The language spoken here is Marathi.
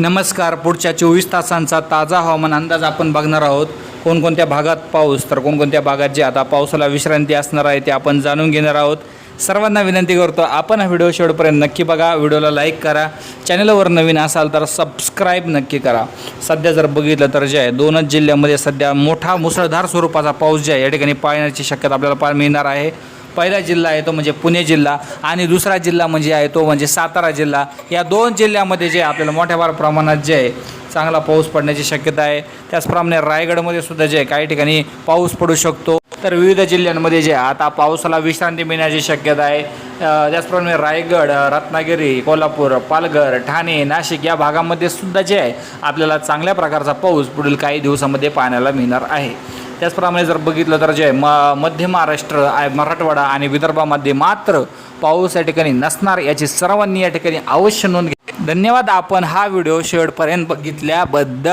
नमस्कार पुढच्या चोवीस तासांचा ताजा हवामान अंदाज आपण बघणार आहोत. कोणकोणत्या भागात पाऊस तर कोणकोणत्या भागात जे आता पावसाला विश्रांती असणार आहे ते आपण जाणून घेणार आहोत. सर्वांना विनंती करतो आपण हा व्हिडिओ शेवटपर्यंत नक्की बघा. व्हिडिओला लाईक करा. चॅनलवर नवीन असाल तर सबस्क्राईब नक्की करा. सध्या जर बघितलं तर जे आहे दोनच जिल्ह्यामध्ये सध्या मोठा मुसळधार स्वरूपाचा पाऊस जे आहे या ठिकाणी पाळण्याची शक्यता आपल्याला पाहायला मिळणार आहे. पहिला जिल्हा आहे तो म्हणजे पुणे जिल्हा आणि दुसरा जिल्हा म्हणजे आहे तो म्हणजे सातारा जिल्हा. या दोन जिल्ह्यामध्ये जे आपल्याला मोठ्या फार प्रमाणात जे आहे चांगला पाऊस पडण्याची शक्यता आहे. त्याचप्रमाणे रायगडमध्ये सुद्धा जे आहे काही ठिकाणी पाऊस पडू शकतो. तर विविध जिल्ह्यांमध्ये जे आता पावसाला विश्रांती मिळण्याची शक्यता आहे. त्याचप्रमाणे रायगड रत्नागिरी कोल्हापूर पालघर ठाणे नाशिक या भागामध्ये सुद्धा जे आहे आपल्याला चांगल्या प्रकारचा पाऊस पुढील काही दिवसामध्ये पाहण्याला मिळणार आहे. त्याचप्रमाणे जर बघितलं तर जे म मध्य महाराष्ट्र मराठवाडा आणि विदर्भामध्ये मात्र पाऊस या ठिकाणी नसणार याची सर्वांनी या ठिकाणी अवश्य नोंद घ्या. धन्यवाद. आपण हा व्हिडिओ शेवटपर्यंत बघितल्याबद्दल